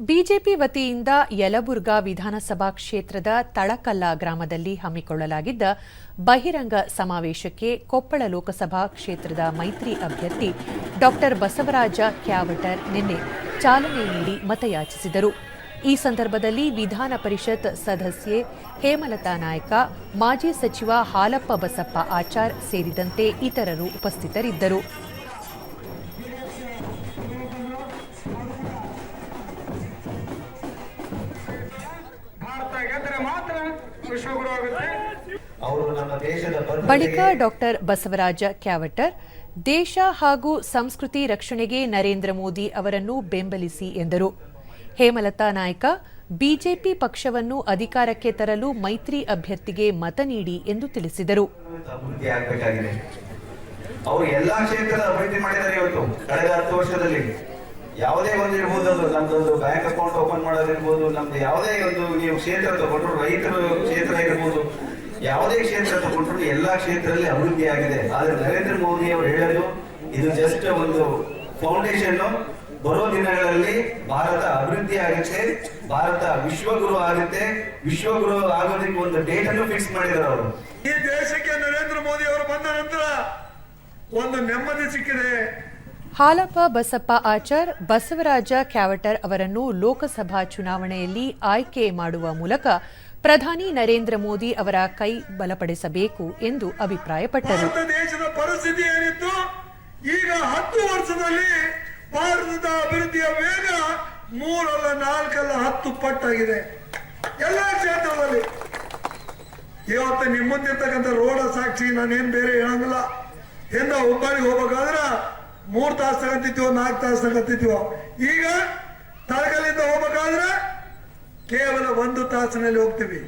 BJP ವತಿಯಿಂದ ಯಲಬುರ್ಗಾ ವಿಧಾನಸಭಾ ಕ್ಷೇತ್ರದ ತಳಕಲ್ಲ ಗ್ರಾಮದಲ್ಲಿ ಹಮ್ಮಿಕೊಳ್ಳಲಾಗಿದ್ದ ಬಹಿರಂಗ ಸಮಾವೇಶಕ್ಕೆ ಕೊಪ್ಪಳ ಲೋಕಸಭಾ ಕ್ಷೇತ್ರದ ಮೈತ್ರಿ ಅಭ್ಯರ್ಥಿ ಡಾ ಬಸವರಾಜ ಕ್ಯಾವಟರ್ ನಿನ್ನೆ ಚಾಲನೆ ನೀಡಿ ಮತಯಾಚಿಸಿದರು. ಈ ಸಂದರ್ಭದಲ್ಲಿ ವಿಧಾನ ಪರಿಷತ್ ಸದಸ್ಯೆ ಹೇಮಲತಾ ನಾಯಕ, ಮಾಜಿ ಸಚಿವ ಹಾಲಪ್ಪ ಬಸಪ್ಪ ಆಚಾರ್ ಸೇರಿದಂತೆ ಇತರರು ಉಪಸ್ಥಿತರಿದ್ದರು. ಮಾತ್ರ ವಿಶ್ವಗುರು ಆಗುತ್ತೆ. ಅವರು ನಮ್ಮ ದೇಶದ ಭದ್ರತೆಗೆ ಬಳಿಕ ಡಾಕ್ಟರ್ ಬಸವರಾಜ ಕ್ಯಾವಟರ್ ದೇಶ ಹಾಗೂ ಸಂಸ್ಕೃತಿ ರಕ್ಷಣೆಗೆ ನರೇಂದ್ರ ಮೋದಿ ಅವರನ್ನು ಬೆಂಬಲಿಸಿ ಎಂದರು. ಹೇಮಲತಾ ನಾಯ್ಕ ಬಿಜೆಪಿ ಪಕ್ಷವನ್ನು ಅಧಿಕಾರಕ್ಕೆ ತರಲು ಮೈತ್ರಿ ಅಭ್ಯರ್ಥಿಗೆ ಮತ ನೀಡಿ ಎಂದು ತಿಳಿಸಿದರು. ಅವರು ಎಲ್ಲಾ ಕ್ಷೇತ್ರದ ಅಭಿವೃದ್ಧಿ ಮಾಡಿದ್ದಾರೆ ಇವತ್ತು ಕಳೆದ ಹತ್ತು ವರ್ಷದಲ್ಲಿ. ಯಾವುದೇ ಒಂದು ಇರ್ಬೋದು, ಅದು ನಮ್ದೊಂದು ಬ್ಯಾಂಕ್ ಅಕೌಂಟ್ ಓಪನ್ ಮಾಡೋದಿರ್ಬೋದು, ನಮ್ದು ಯಾವುದೇ ಒಂದು ನೀವು ಕ್ಷೇತ್ರ ತಗೊಂಡ್ರು, ರೈತರು ಕ್ಷೇತ್ರ ಇರ್ಬೋದು ಯಾವುದೇ ಕ್ಷೇತ್ರ ತಗೊಂಡ್ರು ಎಲ್ಲಾ ಕ್ಷೇತ್ರದಲ್ಲಿ ಅಭಿವೃದ್ಧಿ ಆಗಿದೆ. ಆದ್ರೆ ನರೇಂದ್ರ ಮೋದಿ ಅವರು ಹೇಳೋದು, ಇದು ಜಸ್ಟ್ ಒಂದು ಫೌಂಡೇಶನ್ ಬರೋ ದಿನಗಳಲ್ಲಿ ಭಾರತ ಅಭಿವೃದ್ಧಿ ಆಗುತ್ತೆ, ಭಾರತ ವಿಶ್ವಗುರು ಆಗುತ್ತೆ, ವಿಶ್ವಗುರು ಆಗೋದಕ್ಕೆ ಒಂದು ಡೇಟ್ ಅನ್ನು ಫಿಕ್ಸ್ ಮಾಡಿದ್ರು ಅವರು. ಈ ದೇಶಕ್ಕೆ ನರೇಂದ್ರ ಮೋದಿ ಅವರು ಬಂದ ನಂತರ ಒಂದು ನೆಮ್ಮದಿ ಸಿಕ್ಕಿದೆ. ಹಾಲಪ್ಪ ಬಸಪ್ಪ ಆಚಾರ್, ಬಸವರಾಜ ಕ್ಯಾವಟರ್ ಅವರನ್ನು ಲೋಕಸಭಾ ಚುನಾವಣೆಯಲ್ಲಿ ಆಯ್ಕೆ ಮಾಡುವ ಮೂಲಕ ಪ್ರಧಾನಿ ನರೇಂದ್ರ ಮೋದಿ ಅವರ ಕೈ ಬಲಪಡಿಸಬೇಕು ಎಂದು ಅಭಿಪ್ರಾಯಪಟ್ಟರು. ದೇಶದ ಪರಿಸ್ಥಿತಿ ಏನಿತ್ತು? ಈಗ ಹತ್ತು ವರ್ಷದಲ್ಲಿ ಭಾರತದ ಅಭಿವೃದ್ಧಿಯ ವೇಗ ಮೂರಲ್ಲ ನಾಲ್ಕಲ್ಲ ಹತ್ತು ಪಟ್ಟಾಗಿದೆ. ಎಲ್ಲ ಕ್ಷೇತ್ರದಲ್ಲಿ ಇವತ್ತು ನಿಮ್ಮ ಮುಂದಿರ್ತಕ್ಕಂಥ ರೋಡ ಸಾಕ್ಷಿ ನಾನೇನ್ ಬೇರೆ ಹೇಳಂಗಿಲ್ಲ. ಎಂದ ಹುಬ್ಬಳ್ಳಿಗೆ ಹೋಗ್ಬೇಕಾದ್ರ ಮೂರ್ ತಾಸು ತಗಂತಿದ್ವೋ ನಾಲ್ಕು ತಾಸು ತಗಂತಿದ್ವೋ ಈಗ ತಳಗಲಿಂದ ಹೋಗ್ಬೇಕಾದ್ರೆ ಕೇವಲ ಒಂದು ತಾಸಿನಲ್ಲಿ ಹೋಗ್ತೀವಿ.